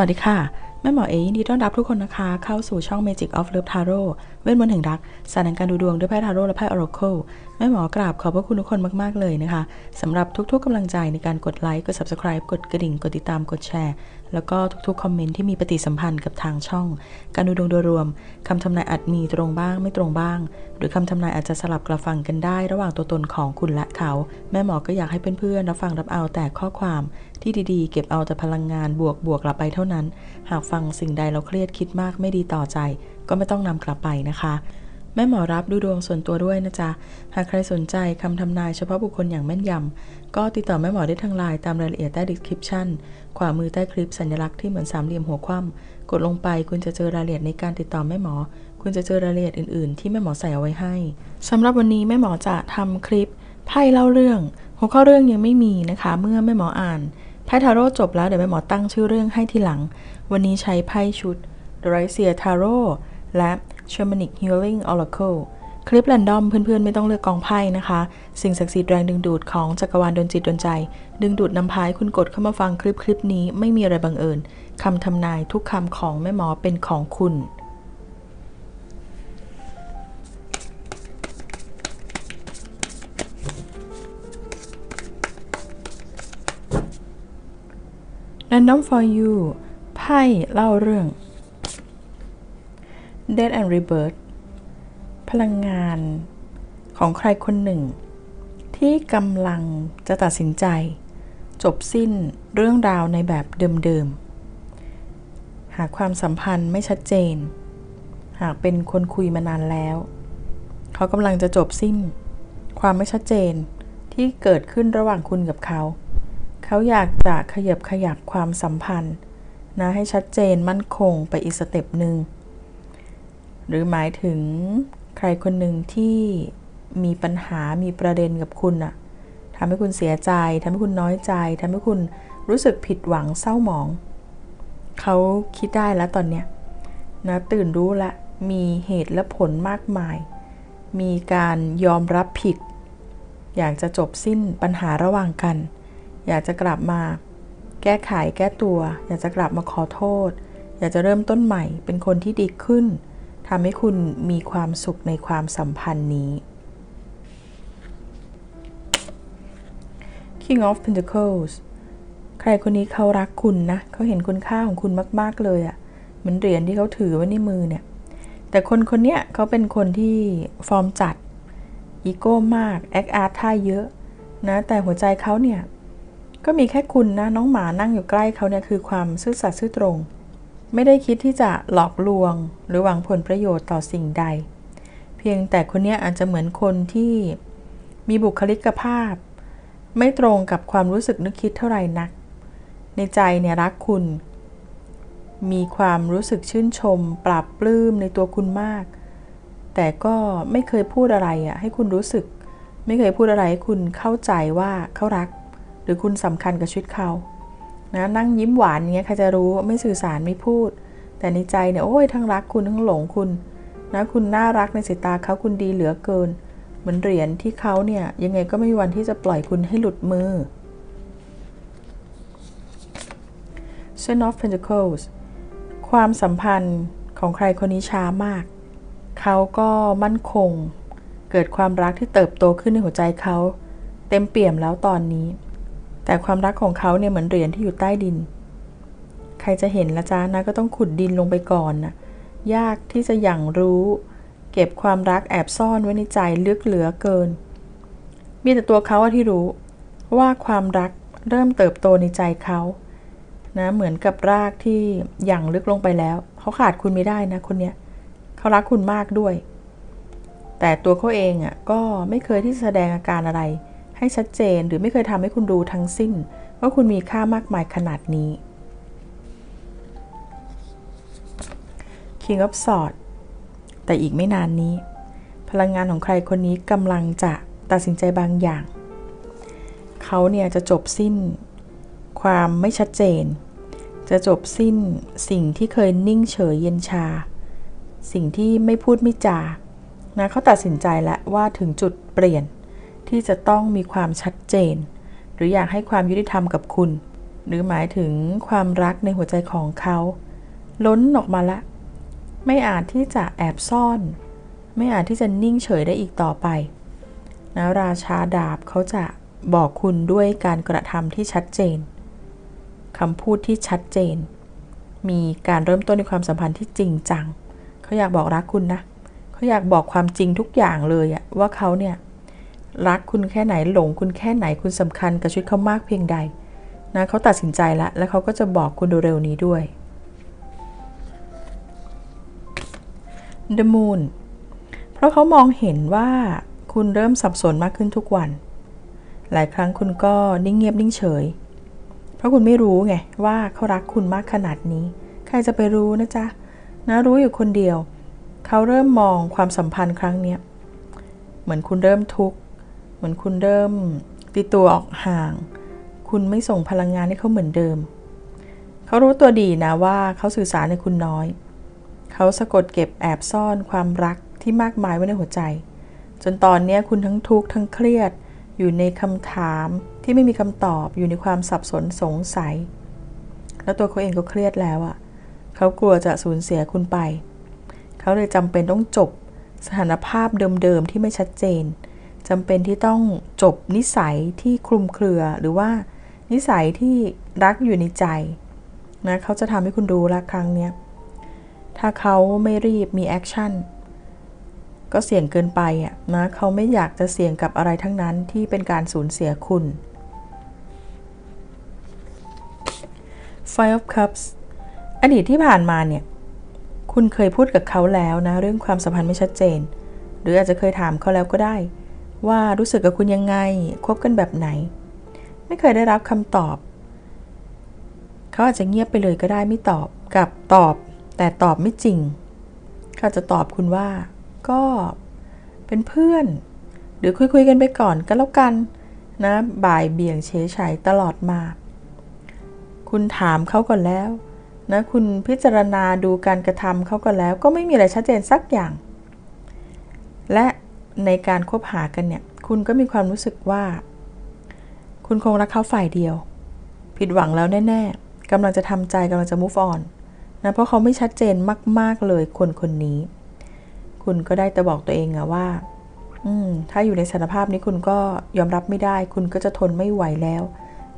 วัสดีค่ะ แม่หมอเอ๋ยินดีต้อนรับทุกคนนะคะ เข้าสู่ช่อง Magic of Love Tarot เวทมนต์แห่งรักศาสตร์แห่งการดูดวงด้วยไพ่ทาโร่และไพ่ Oracle แม่หมอกราบขอบพระคุณทุกคนมาก ๆ เลยนะคะสำหรับทุก ๆกำลังใจในการกดไลค์ กด Subscribe กดกระดิ่ง กดติดตามกดแชร์ แล้วก็ทุกๆ คอมเมนต์ที่มีปฏิสัมพันธ์กับทางช่อง การดูดวงโดยรวมคำทำนายอาจมีตรงบ้างไม่ตรงบ้าง หรือคำทำนายอาจจะสลับกระฟังกันได้ ระหว่างตัวตนของคุณและเขา แม่หมอก็อยากให้เพื่อนๆรับฟังรับเอาแต่ข้อความ ที่ดีๆ เก็บเอาแต่พลังงานบวกบวกกลับไปเท่านั้น หากฟังสิ่งใดเราเครียดคิดมากไม่ดีต่อใจ ก็ไม่ต้องนำกลับไปนะคะแม่หมอรับดูดวงส่วนตัวด้วยนะจ๊ะ หากใครสนใจคำทำนายเฉพาะบุคคลอย่างแม่นยำ ก็ติดต่อแม่หมอได้ทางไลน์ตามรายละเอียดใต้ description ขวามือใต้คลิปสัญลักษณ์ที่เหมือนสามเหลี่ยมหัวคว่ำกดลงไปคุณจะเจอรายละเอียดในการติดต่อแม่หมอ คุณจะเจอรายละเอียดอื่นๆ ที่แม่หมอใส่เอาไว้ให้สำหรับวันนี้แม่หมอจะทำคลิปไพ่เล่าเรื่อง หัวข้อเรื่องยังไม่มีนะคะ เมื่อแม่หมออ่าน ไพ่ทาโร่จบแล้วเดี๋ยวแม่หมอตั้งชื่อเรื่องให้ทีหลัง วันนี้ใช้ไพ่ชุด The r i c e a Tarot และ Shamanic Healing Oracle คลิปแรนดอมเพื่อนๆ ไม่ต้องเลือกกองไพ่นะคะ สิ่งศักดิ์สิทธิ์แรงดึงดูดของจักรวาลดนจิตดนใจ ดึงดูดนำพายคุณกดเข้ามาฟังคลิปคลิปนี้ไม่มีอะไรบังเอิญคำทำนายทุกคำของแม่หมอเป็นของคุณ Random for you ไพ่เล่าเรื่อง Death and Rebirth พลังงานของใครคนหนึ่ง ที่กำลังจะตัดสินใจ จบสิ้นเรื่องราวในแบบเดิมๆ หากความสัมพันธ์ไม่ชัดเจน หากเป็นคนคุยมานานแล้ว เขากำลังจะจบสิ้น ความไม่ชัดเจนที่เกิดขึ้นระหว่างคุณกับเขา เขาอยากจะขยับขยับความสัมพันธ์นะให้ชัดเจนมั่นคงไปอีกสเต็ปหนึ่ง หรือหมายถึงใครคนหนึ่งที่มีปัญหามีประเด็นกับคุณอะทำให้คุณเสียใจทำให้คุณน้อยใจทำให้คุณรู้สึกผิดหวังเศร้าหมอง เขาคิดได้แล้วตอนเนี้ยนะตื่นรู้ละมีเหตุและผลมากมาย มีการยอมรับผิด อยากจะจบสิ้นปัญหาระหว่างกัน อยากจะกลับมา แก้ไขแก้ตัว อยากจะกลับมาขอโทษ อยากจะเริ่มต้นใหม่ เป็นคนที่ดีขึ้นทำให้คุณมีความสุขในความสัมพันธ์นี้ King of Pentacles ใครคนนี้เขารักคุณนะ เขาเห็นคุณค่าของคุณมาก ๆ เลยอะ่ะ เหมือนเหรียญที่เขาถือไว้ในมือเนี่ย แต่คนคนนี้เขาเป็นคนที่ฟอร์มจัด อีโก้มาก แอคอาร์ตท่าเยอะนะ แต่หัวใจเขาเนี่ย ก็มีแค่คุณนะน้องหมานั่งอยู่ใกล้เขาเนี่ยคือความซื่อสัตย์ซื่อตรง ไม่ได้คิดที่จะหลอกลวง หรือหวังผลประโยชน์ต่อสิ่งใด เพียงแต่คนนี้อาจจะเหมือนคนที่มีบุคลิกภาพ ไม่ตรงกับความรู้สึกนึกคิดเท่าไหร่นัก ในใจเนี่ยรักคุณ มีความรู้สึกชื่นชม ปรับปลื้มในตัวคุณมาก แต่ก็ไม่เคยพูดอะไรอะให้คุณรู้สึก ไม่เคยพูดอะไรให้คุณเข้าใจว่าเขารัก รือคุณสำคัญกับชีวิตเขานะนั่งยิ้มหวานเงี้ยใครจะรู้ไม่สื่อสารไม่พูด แต่ในใจเนี่ยโอ้ยทั้งรักคุณทั้งหลงคุณนะคุณน่ารักในสายตาเขาคุณดีเหลือเกิน เหมือนเหรียญที่เขาเนี่ยยังไงก็ไม่มีวันที่จะปล่อยคุณให้หลุดมือ Ten of Pentacles ความสัมพันธ์ของใครคนนี้ช้ามาก เขาก็มั่นคง เกิดความรักที่เติบโตขึ้นในหัวใจเขา เต็มเปี่ยมแล้วตอนนี้ แต่ความรักของเขาเนี่ยเหมือนเหรียญที่อยู่ใต้ดิน ใครจะเห็นละจ้านะก็ต้องขุดดินลงไปก่อนนะยากที่จะอย่างรู้ เก็บความรักแอบซ่อนไว้ในใจลึกเหลือเกิน มีแต่ตัวเขาที่รู้ ว่าความรักเริ่มเติบโตในใจเขานะเหมือนกับรากที่หยั่งลึกลงไปแล้ว เขาขาดคุณไม่ได้นะคนเนี้ยเขารักคุณมากด้วย แต่ตัวเขาเองอะ่ะก็ไม่เคยที่แสดงอาการอะไร ให้ชัดเจนหรือไม่เคยทำให้คุณดูทั้งสิ้น ว่าคุณมีค่ามากมายขนาดนี้ King of Swords แต่อีกไม่นานนี้ พลังงานของใครคนนี้กำลังจะตัดสินใจบางอย่าง เขาเนี่ยจะจบสิ้น ความไม่ชัดเจน จะจบสิ้นสิ่งที่เคยนิ่งเฉยเย็นชา สิ่งที่ไม่พูดไม่จานะเขาตัดสินใจแล้วว่าถึงจุดเปลี่ยน ที่จะต้องมีความชัดเจน หรืออยากให้ความยุติธรรมกับคุณ หรือหมายถึงความรักในหัวใจของเขา ล้นออกมาละ ไม่อาจที่จะแอบซ่อน ไม่อาจที่จะนิ่งเฉยได้อีกต่อไปนะราชาดาบเขาจะบอกคุณด้วยการกระทำที่ชัดเจนคำพูดที่ชัดเจน มีการเริ่มต้นในความสัมพันธ์ที่จริงจัง เขาอยากบอกรักคุณนะ เขาอยากบอกความจริงทุกอย่างเลยอะว่าเขาเนี่ย รักคุณแค่ไหนหลงคุณแค่ไหนคุณสำคัญกับชีวิตเขามากเพียงใดนะเขาตัดสินใจแล้วแล้วเขาก็จะบอกคุณเร็วๆนี้ด้วย The Moon เพราะเขามองเห็นว่าคุณเริ่มสับสนมากขึ้นทุกวัน หลายครั้งคุณก็นิ่งเงียบนิ่งเฉย เพราะคุณไม่รู้ไงว่าเขารักคุณมากขนาดนี้ ใครจะไปรู้นะจ๊ะนะรู้อยู่คนเดียว เขาเริ่มมองความสัมพันธ์ครั้งเนี้ยเหมือนคุณเริ่มทุกข์ เหมือนคุณเริ่มตีตัวออกห่าง คุณไม่ส่งพลังงานให้เขาเหมือนเดิม เขารู้ตัวดีนะว่าเขาสื่อสารในคุณน้อย เขาสะกดเก็บแอบซ่อนความรักที่มากมายไว้ในหัวใจ จนตอนนี้คุณทั้งทุกข์ทั้งเครียด อยู่ในคำถามที่ไม่มีคำตอบอยู่ในความสับสนสงสัย แล้วตัวเขาเองก็เครียดแล้วอะ่ะเขากลัวจะสูญเสียคุณไป เขาเลยจำเป็นต้องจบสถานภาพเดิมๆที่ไม่ชัดเจน จำเป็นที่ต้องจบนิสัยที่คลุมเครือ หรือว่านิสัยที่รักอยู่ในใจนะเขาจะทำให้คุณรู้ละครั้งเนี้ยถ้าเขาไม่รีบมีแอคชั่นก็เสี่ยงเกินไปอะนะเขาไม่อยากจะเสี่ยงกับอะไรทั้งนั้นที่เป็นการสูญเสียคุณ Five of Cups อดีตที่ผ่านมาเนี่ย คุณเคยพูดกับเขาแล้วนะ เรื่องความสัมพันธ์ไม่ชัดเจน หรืออาจจะเคยถามเขาแล้วก็ได้ ว่ารู้สึกกับคุณยังไงคบกันแบบไหน ไม่เคยได้รับคำตอบ เขาอาจจะเงียบไปเลยก็ได้ไม่ตอบกับตอบ แต่ตอบไม่จริง เขาจะตอบคุณว่า ก็เป็นเพื่อน หรือคุยคุยกันไปก่อนก็แล้วกันนะบ่ายเบี่ยงเฉยฉตลอดมา คุณถามเขาก่อนแล้วนะคุณพิจารณาดูการกระทำเขาก็แล้ว ก็ไม่มีอะไรชัดเจนสักอย่าง และ ในการคบหากันเนี่ย คุณก็มีความรู้สึกว่า คุณคงรักเขาฝ่ายเดียว ผิดหวังแล้วแน่ ๆกำลังจะทำใจกำลังจะ move on นะเพราะเขาไม่ชัดเจนมาก ๆเลยคนคนนี้ คุณก็ได้แต่บอกตัวเองอะว่าอืมถ้าอยู่ในสถานภาพนี้คุณก็ยอมรับไม่ได้ คุณก็จะทนไม่ไหวแล้ว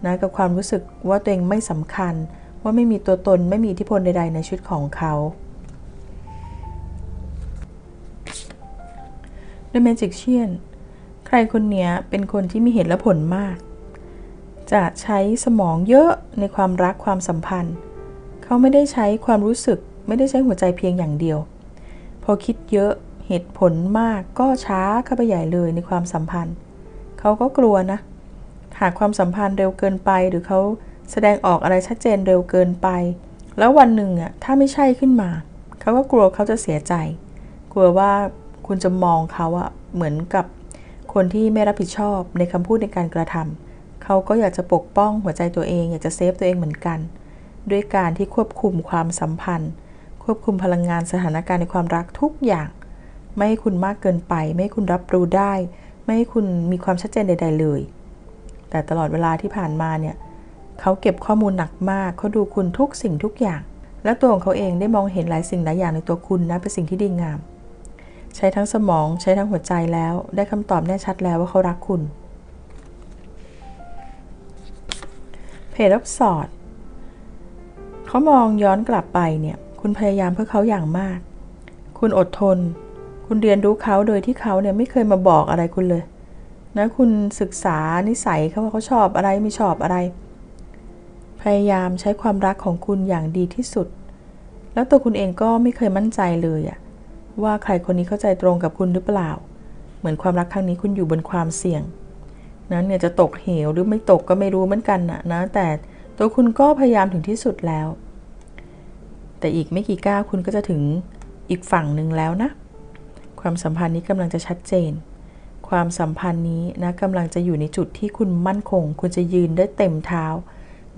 นะกับความรู้สึกว่าตัวเองไม่สำคัญ ว่าไม่มีตัวตนไม่มีอิทธิพลใด ๆ ในชีวิตของเขา The Magician ใครคนนี้เป็นคนที่มีเหตุและผลมาก จะใช้สมองเยอะในความรักความสัมพันธ์ เขาไม่ได้ใช้ความรู้สึก ไม่ได้ใช้หัวใจเพียงอย่างเดียว พอคิดเยอะเหตุผลมากก็ช้าเข้าไปใหญ่เลยในความสัมพันธ์ เขาก็กลัวนะ หากความสัมพันธ์เร็วเกินไปหรือเขาแสดงออกอะไรชัดเจนเร็วเกินไป แล้ววันหนึ่งอะถ้าไม่ใช่ขึ้นมา เขาก็กลัวเขาจะเสียใจ กลัวว่า คุณจะมองเขาอะเหมือนกับคนที่ไม่รับผิดชอบในคำพูดในการกระทำเขาก็อยากจะปกป้องหัวใจตัวเอง อยากจะเซฟตัวเองเหมือนกัน ด้วยการที่ควบคุมความสัมพันธ์ ควบคุมพลังงานสถานการณ์ในความรักทุกอย่าง ไม่ให้คุณมากเกินไป ไม่ให้คุณรับรู้ได้ ไม่ให้คุณมีความชัดเจนใด ๆ เลย แต่ตลอดเวลาที่ผ่านมาเนี่ยเขาเก็บข้อมูลหนักมากเขาดูคุณทุกสิ่งทุกอย่าง และตัวของเขาเองได้มองเห็นหลายสิ่งหลายอย่างในตัวคุณนะเป็นสิ่งที่ดีงาม ใช้ทั้งสมองใช้ทั้งหัวใจแล้ว ได้คำตอบแน่ชัดแล้วว่าเขารักคุณ เพจรับสอดเขามองย้อนกลับไปเนี่ย คุณพยายามเพื่อเขาอย่างมาก คุณอดทน คุณเรียนรู้เขาโดยที่เขาเนี่ยไม่เคยมาบอกอะไรคุณเลย นะคุณศึกษานิสัยเขาว่าเขาชอบอะไรไม่ชอบอะไร พยายามใช้ความรักของคุณอย่างดีที่สุด แล้วตัวคุณเองก็ไม่เคยมั่นใจเลยอะ ว่าใครคนนี้เข้าใจตรงกับคุณหรือเปล่า เหมือนความรักครั้งนี้คุณอยู่บนความเสี่ยง นั้นเนี่ยจะตกเหวหรือไม่ตกก็ไม่รู้เหมือนกันนะนะ แต่ตัวคุณก็พยายามถึงที่สุดแล้ว แต่อีกไม่กี่ก้าวคุณก็จะถึงอีกฝั่งหนึ่งแล้วนะ ความสัมพันธ์นี้กำลังจะชัดเจน ความสัมพันธ์นี้นะกำลังจะอยู่ในจุดที่คุณมั่นคง คุณจะยืนได้เต็มเท้า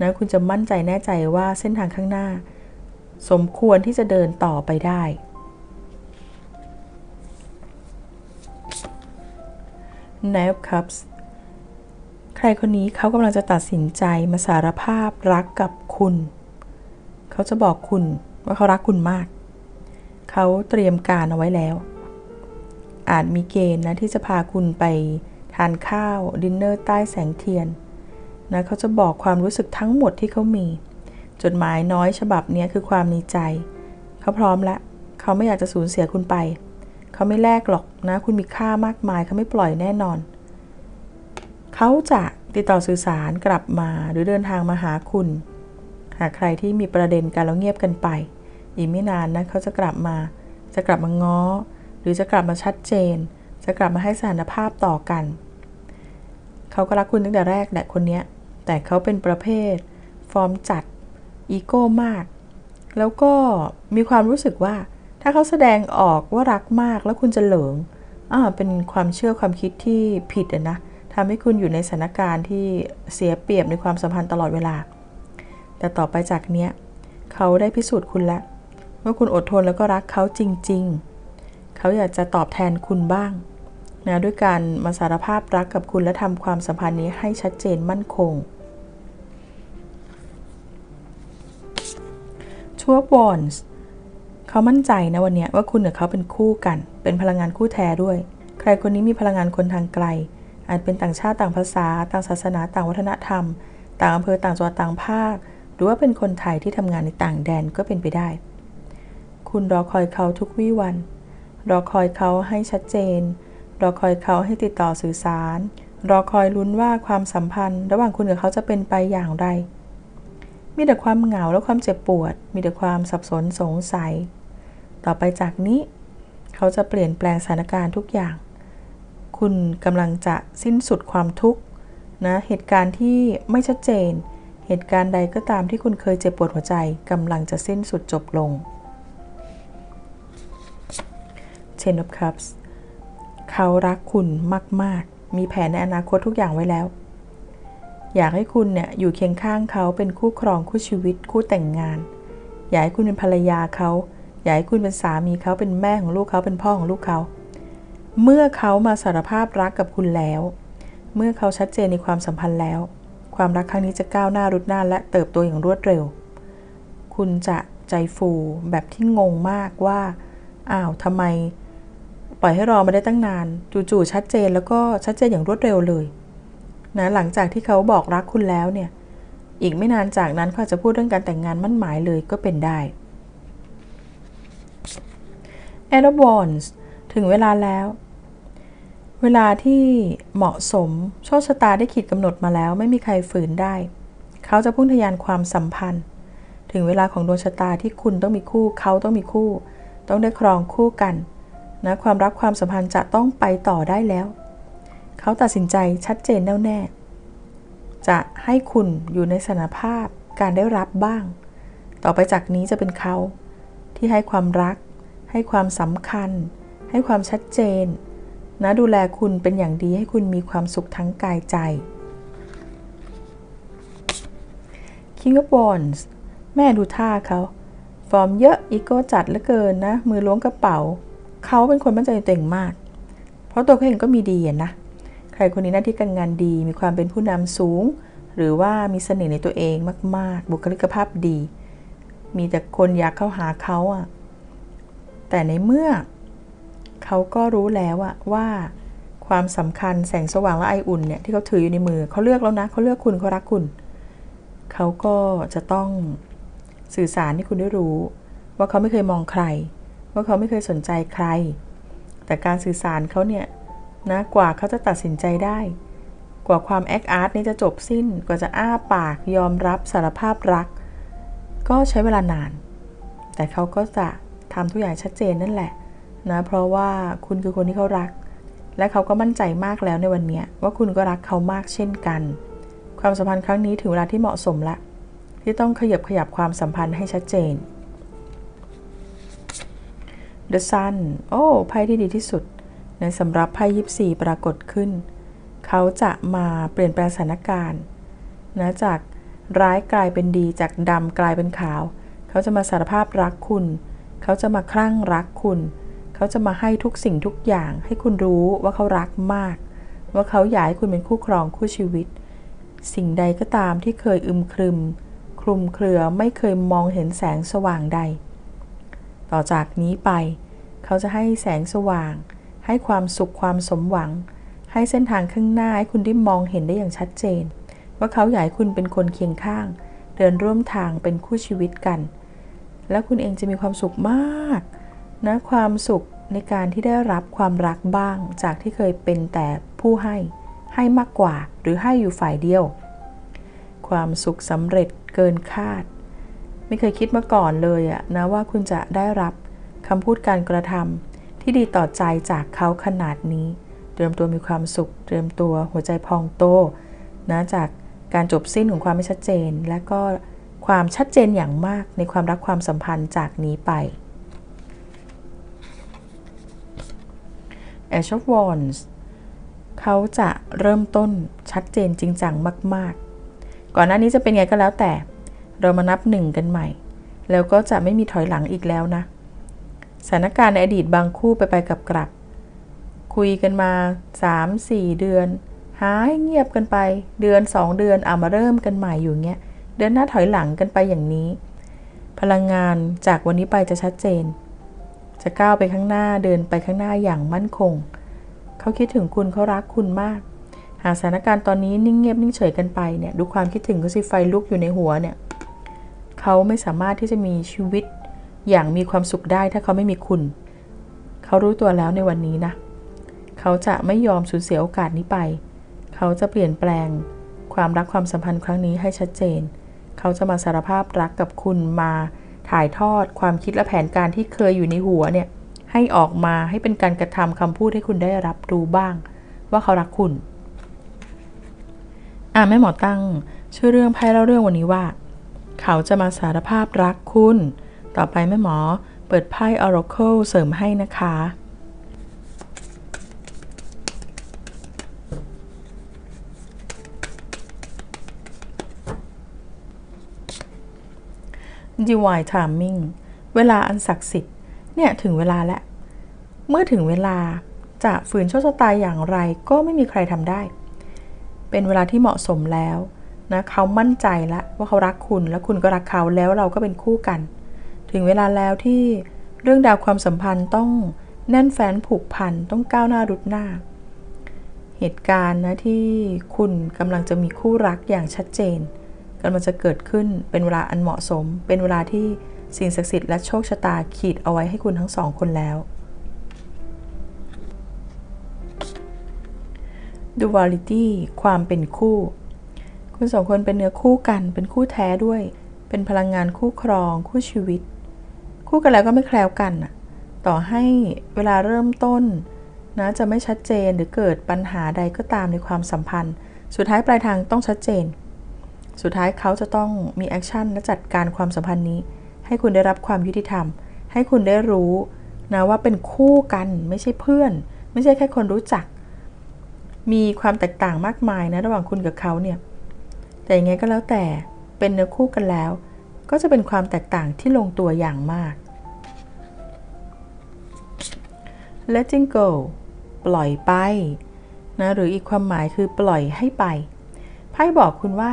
นะคุณจะมั่นใจแน่ใจว่าเส้นทางข้างหน้า สมควรที่จะเดินต่อไปได้ Knight of Cups ใครรคนนี้เขากำลังจะตัดสินใจมาสารภาพรักกับคุณ เขาจะบอกคุณว่าเขารักคุณมาก เขาเตรียมการเอาไว้แล้ว อาจมีเกณฑ์นะที่จะพาคุณไปทานข้าวดินเนอร์ใต้แสงเทียนนะเขาจะบอกความรู้สึกทั้งหมดที่เขามี จดหมายน้อยฉบับนี้คือความในใจ เขาพร้อมแล้ว เขาไม่อยากจะสูญเสียคุณไป เขาไม่แลกหรอกนะ คุณมีค่ามากมายเขาไม่ปล่อยแน่นอน เขาจะติดต่อสื่อสารกลับมาหรือเดินทางมาหาคุณ หากใครที่มีประเด็นกันแล้วเงียบกันไป อีกไม่นานนะเขาจะกลับมา จะกลับมาง้อ หรือจะกลับมาชัดเจน จะกลับมาให้สถานภาพต่อกัน เขาก็รักคุณตั้งแต่แรกแหละคนนี้แต่เขาเป็นประเภท ฟอร์มจัด อีโก้มาก แล้วก็มีความรู้สึกว่า ถ้าเขาแสดงออกว่ารักมากแล้วคุณจะเหลิงอ่าเป็นความเชื่อความคิดที่ผิดนะทำให้คุณอยู่ในสถานการณ์ที่เสียเปรียบในความสัมพันธ์ตลอดเวลา แต่ต่อไปจากเนี้ยเขาได้พิสูจน์คุณแล้วว่าคุณอดทนแล้วก็รักเขาจริง ๆ เขาอยากจะตอบแทนคุณบ้างนะด้วยการมาสารภาพรักกับคุณและทำความสัมพันธ์นี้ให้ชัดเจนมั่นคงชัวบอนส์ เขามั่นใจนะวันนี้ว่าคุณกับเขาเป็นคู่กัน เป็นพลังงานคู่แท้ด้วย ใครคนนี้มีพลังงานคนทางไกล อาจเป็นต่างชาติต่างภาษา ต่างศาสนา ต่างวัฒนธรรม ต่างอำเภอต่างจังหวัดต่างภาค หรือว่าเป็นคนไทยที่ทำงานในต่างแดนก็เป็นไปได้ คุณรอคอยเขาทุกวี่วัน รอคอยเขาให้ชัดเจน รอคอยเขาให้ติดต่อสื่อสาร รอคอยลุ้นว่าความสัมพันธ์ ระหว่างคุณกับเขาจะเป็นไปอย่างไรมีแต่ความเหงาและความเจ็บปวด มีแต่ความสับสนสงสัย ต่อไปจากนี้ เขาจะเปลี่ยนแปลงสถานการณ์ทุกอย่าง คุณกำลังจะสิ้นสุดความทุกข์นะเหตุการณ์ที่ไม่ชัดเจน เหตุการณ์ใดก็ตามที่คุณเคยเจ็บปวดหัวใจกำลังจะสิ้นสุดจบลง Ten of Cups เขารักคุณมาก ๆ มีแผนในอนาคตทุกอย่างไว้แล้ว อยากให้คุณเนี่ยอยู่เคียงข้างเขาเป็นคู่ครองคู่ชีวิตคู่แต่งงาน อยากให้คุณเป็นภรรยาเขา อยากให้คุณเป็นสามีเขาเป็นแม่ของลูกเขาเป็นพ่อของลูกเขา เมื่อเขามาสารภาพรักกับคุณแล้ว เมื่อเขาชัดเจนในความสัมพันธ์แล้ว ความรักครั้งนี้จะก้าวหน้ารุดหน้าและเติบโตอย่างรวดเร็ว คุณจะใจฟูแบบที่งงมากว่า อ้าวทำไม ปล่อยให้รอมาได้ตั้งนาน จู่ๆชัดเจนแล้วก็ชัดเจนอย่างรวดเร็วเลยนะหลังจากที่เขาบอกรักคุณแล้วเนี่ย อีกไม่นานจากนั้นเขาจะพูดเรื่องการแต่งงานมั่นหมายเลยก็เป็นได้ a d w a n s ถึงเวลาแล้ว เวลาที่เหมาะสม โชคชะตาได้ขีดกำหนดมาแล้ว ไม่มีใครฝืนได้ เขาจะพุ่งทยานความสัมพันธ์ ถึงเวลาของดวงชะตาที่คุณต้องมีคู่เขาต้องมีคู่ ต้องได้ครองคู่กันนะความรักความสัมพันธ์จะต้องไปต่อได้แล้ว เขาตัดสินใจชัดเจนแน่วแน่ จะให้คุณอยู่ในสถานภาพการได้รับบ้าง ต่อไปจากนี้จะเป็นเขาที่ให้ความรัก ให้ความสำคัญ ให้ความชัดเจน นะดูแลคุณเป็นอย่างดีให้คุณมีความสุขทั้งกายใจ King of Wands แม่ดูท่าเขา ฟอร์มเยอะอีโก้จัดเหลือเกินนะ มือล้วงกระเป๋า เขาเป็นคนมั่นใจตัวเองมาก เพราะตัวเขาเองก็มีดีนะ ใครคนนี้หน้าที่การงานดี มีความเป็นผู้นำสูง หรือว่ามีเสน่ห์ในตัวเองมาก ๆ บุคลิกภาพดี มีแต่คนอยากเข้าหาเขาอะ แต่ในเมื่อ เขาก็รู้แล้วอะว่าความสำคัญแสงสว่างและไออุ่นเนี่ยที่เขาถืออยู่ในมือเขาเลือกแล้วนะเขาเลือกคุณเขารักคุณ เขาก็จะต้องสื่อสารให้คุณได้รู้ ว่าเขาไม่เคยมองใคร ว่าเขาไม่เคยสนใจใคร แต่การสื่อสารเขาเนี่ยนะกว่าเขาจะตัดสินใจได้ กว่าความแอคอาร์ตนี้จะจบสิ้นกว่าจะอ้าปากยอมรับสารภาพรัก ก็ใช้เวลานาน แต่เขาก็จะ ทำทุกอย่างชัดเจนนั่นแหละนะเพราะว่าคุณคือคนที่เขารัก และเขาก็มั่นใจมากแล้วในวันนี้ว่าคุณก็รักเขามากเช่นกัน ความสัมพันธ์ครั้งนี้ถึงเวลาที่เหมาะสมละ ที่ต้องขยับขยับความสัมพันธ์ให้ชัดเจน The Sun โอ้ไพ่ที่ดีที่สุด ในสำหรับไพ่ยิปซีปรากฏขึ้น เขาจะมาเปลี่ยนแปลงสถานการณ์นะจากร้ายกลายเป็นดีจากดำกลายเป็นขาว เขาจะมาสารภาพรักคุณ เขาจะมาคลั่งรักคุณ เขาจะมาให้ทุกสิ่งทุกอย่าง ให้คุณรู้ว่าเขารักมาก ว่าเขาอยากให้คุณเป็นคู่ครองคู่ชีวิต สิ่งใดก็ตามที่เคยอึมครึม คลุมเครือไม่เคยมองเห็นแสงสว่างใด ต่อจากนี้ไป เขาจะให้แสงสว่าง ให้ความสุขความสมหวัง ให้เส้นทางข้างหน้าให้คุณได้มองเห็นได้อย่างชัดเจน ว่าเขาอยากให้คุณเป็นคนเคียงข้าง เดินร่วมทางเป็นคู่ชีวิตกัน และคุณเองจะมีความสุขมากนะความสุขในการที่ได้รับความรักบ้างจากที่เคยเป็นแต่ผู้ให้ ให้มากกว่าหรือให้อยู่ฝ่ายเดียว ความสุขสำเร็จเกินคาด ไม่เคยคิดมาก่อนเลยอะนะว่าคุณจะได้รับคำพูดการกระทำที่ดีต่อใจจากเขาขนาดนี้ เตรียมตัวมีความสุข เตรียมตัวหัวใจพองโตนะจากการจบสิ้นของความไม่ชัดเจน และก็ ความชัดเจนอย่างมากในความรักความสัมพันธ์จากนี้ไป Ash of Wands เขาจะเริ่มต้นชัดเจนจริงจังมาก ๆ ก่อนหน้านี้จะเป็นไงก็แล้วแต่ เรามานับหนึ่งกันใหม่ แล้วก็จะไม่มีถอยหลังอีกแล้วนะ สถานการณ์ในอดีตบางคู่ไปไปกับกลับ คุยกันมา 3-4 เดือน หายเงียบกันไป เดือน 2 เดือนเอามาเริ่มกันใหม่อยู่เงี้ย เดินหน้าถอยหลังกันไปอย่างนี้ พลังงานจากวันนี้ไปจะชัดเจน จะก้าวไปข้างหน้าเดินไปข้างหน้าอย่างมั่นคง เขาคิดถึงคุณเขารักคุณมาก หากสถานการณ์ตอนนี้นิ่งเงียบนิ่งเฉยกันไปเนี่ยดูความคิดถึงเขาสิไฟลุกอยู่ในหัวเนี่ยเขาไม่สามารถที่จะมีชีวิตอย่างมีความสุขได้ถ้าเขาไม่มีคุณ เขารู้ตัวแล้วในวันนี้นะ เขาจะไม่ยอมสูญเสียโอกาสนี้ไป เขาจะเปลี่ยนแปลงความรักความสัมพันธ์ครั้งนี้ให้ชัดเจน เขาจะมาสารภาพรักกับคุณมาถ่ายทอดความคิดและแผนการที่เคยอยู่ในหัวเนี่ย ให้ออกมาให้เป็นการกระทำคำพูดให้คุณได้รับรู้บ้าง ว่าเขารักคุณ อ่าแม่หมอตั้ง ชื่อเรื่องไพ่เล่าเรื่องวันนี้ว่า เขาจะมาสารภาพรักคุณ ต่อไปแม่หมอเปิดไพ่ Oracle เสริมให้นะคะ Divine Timing เวลาอันศักดิ์สิทธิ์เนี่ยถึงเวลาแล้ว เมื่อถึงเวลาจะฝืนโชคชะตาอย่างไรก็ไม่มีใครทำได้ เป็นเวลาที่เหมาะสมแล้วนะเขามั่นใจแล้วว่าเขารักคุณและคุณก็รักเขาแล้วเราก็เป็นคู่กัน ถึงเวลาแล้วที่เรื่องดาวความสัมพันธ์ต้องแน่นแฟ้นผูกพันต้องก้าวหน้ารุดหน้า เหตุการณ์นะที่คุณกำลังจะมีคู่รักอย่างชัดเจน กำลังจะเกิดขึ้นเป็นเวลาอันเหมาะสม เป็นเวลาที่สิ่งศักดิ์สิทธิ์และโชคชะตาขีดเอาไว้ให้คุณทั้งสองคนแล้ว duality ความเป็นคู่ คุณสองคนเป็นเนื้อคู่กัน เป็นคู่แท้ด้วย เป็นพลังงานคู่ครอง คู่ชีวิต คู่กันแล้วก็ไม่แคล้วกันน่ะต่อให้เวลาเริ่มต้นนะจะไม่ชัดเจนหรือเกิดปัญหาใดก็ตามในความสัมพันธ์ สุดท้ายปลายทางต้องชัดเจน สุดท้ายเขาจะต้องมีแอคชั่นและจัดการความสัมพันธ์นี้ ให้คุณได้รับความยุติธรรม ให้คุณได้รู้นะว่าเป็นคู่กันไม่ใช่เพื่อน ไม่ใช่แค่คนรู้จัก มีความแตกต่างมากมายนะระหว่างคุณกับเขาเนี่ยแต่ยังไงก็แล้วแต่เป็นเนื้อคู่กันแล้ว ก็จะเป็นความแตกต่างที่ลงตัวอย่างมาก letting go ปล่อยไปนะหรืออีกความหมายคือปล่อยให้ไปไพ่บอกคุณว่า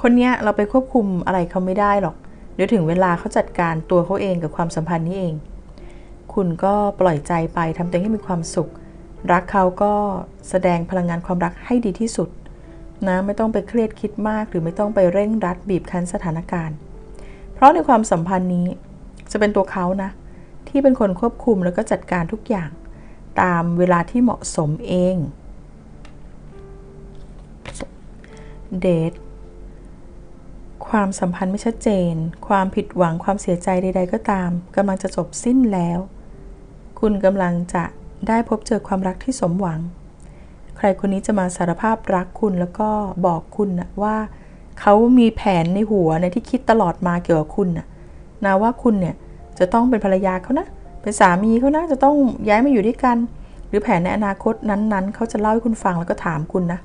คนนี้เราไปควบคุมอะไรเขาไม่ได้หรอก เดี๋ยวถึงเวลาเขาจัดการตัวเขาเองกับความสัมพันธ์นี้เอง คุณก็ปล่อยใจไปทำตัวให้มีความสุข รักเขาก็แสดงพลังงานความรักให้ดีที่สุดนะไม่ต้องไปเครียดคิดมากหรือไม่ต้องไปเร่งรัดบีบคั้นสถานการณ์ เพราะในความสัมพันธ์นี้จะเป็นตัวเขานะ ที่เป็นคนควบคุมแล้วก็จัดการทุกอย่าง ตามเวลาที่เหมาะสมเอง เดท ความสัมพันธ์ไม่ชัดเจน ความผิดหวังความเสียใจใด ๆ ก็ตามกำลังจะจบสิ้นแล้ว คุณกำลังจะได้พบเจอความรักที่สมหวัง ใครคนนี้จะมาสารภาพรักคุณแล้วก็บอกคุณนะว่า เขามีแผนในหัวในที่คิดตลอดมาเกี่ยวกับคุณนะนะว่าคุณเนี่ยจะต้องเป็นภรรยาเขานะ เป็นสามีเขานะ จะต้องย้ายมาอยู่ด้วยกัน หรือแผนในอนาคตนั้นๆ เขาจะเล่าให้คุณฟังแล้วก็ถามคุณนะ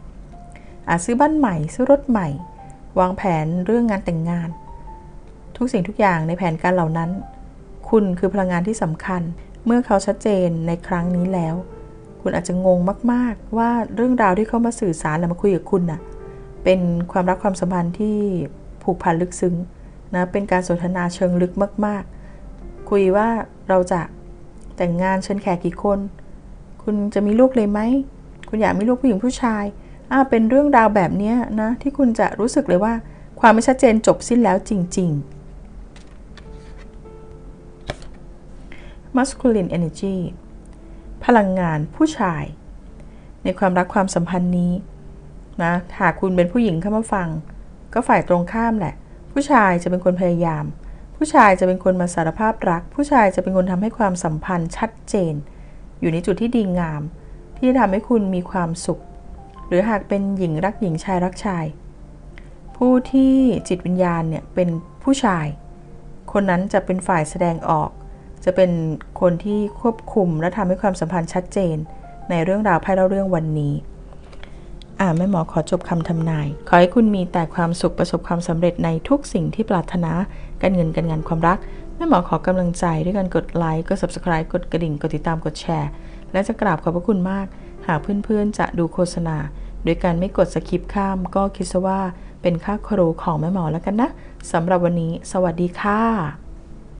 อาจซื้อบ้านใหม่ ซื้อรถใหม่ วางแผนเรื่องงานแต่งงาน ทุกสิ่งทุกอย่างในแผนการเหล่านั้น คุณคือพลังงานที่สำคัญ เมื่อเขาชัดเจนในครั้งนี้แล้ว คุณอาจจะงงมาก ๆ ว่าเรื่องราวที่เขามาสื่อสารและมาคุยกับคุณน่ะเป็นความรักความสัมพันธ์ที่ผูกพันลึกซึ้งนะเป็นการสนทนาเชิงลึกมาก ๆ คุยว่าเราจะแต่งงานเชิญแขกกี่คน คุณจะมีลูกเลยไหม คุณอยากมีลูกผู้หญิงผู้ชาย เป็นเรื่องราวแบบนี้นะที่คุณจะรู้สึกเลยว่า ความไม่ชัดเจนจบสิ้นแล้วจริง ๆ masculine energy พลังงานผู้ชาย ในความรักความสัมพันธ์นี้นะหากคุณเป็นผู้หญิงเข้ามาฟัง ก็ฝ่ายตรงข้ามแหละ ผู้ชายจะเป็นคนพยายาม ผู้ชายจะเป็นคนมาสารภาพรัก ผู้ชายจะเป็นคนทำให้ความสัมพันธ์ชัดเจน อยู่ในจุดที่ดีงาม ที่จะทำให้คุณมีความสุข หรือหากเป็นหญิงรักหญิงชายรักชาย ผู้ที่จิตวิญญาณเนี่ยเป็นผู้ชาย คนนั้นจะเป็นฝ่ายแสดงออก จะเป็นคนที่ควบคุมและทำให้ความสัมพันธ์ชัดเจน ในเรื่องราวไพ่เล่าเรื่องวันนี้อ่าแม่หมอขอจบคำทำนาย ขอให้คุณมีแต่ความสุขประสบความสำเร็จในทุกสิ่งที่ปรารถนา การเงินการงานความรัก แม่หมอขอกำลังใจด้วยการกดไลค์ กด subscribe กดกระดิ่ง กดติดตาม กดแชร์ และจะกราบขอบพระคุณมาก หากเพื่อนๆจะดูโฆษณา โดยการไม่กดสคิปข้ามก็คิดซะว่าเป็นค่าครูของแม่หมอแล้วกันนะสำหรับวันนี้ สวัสดีค่ะ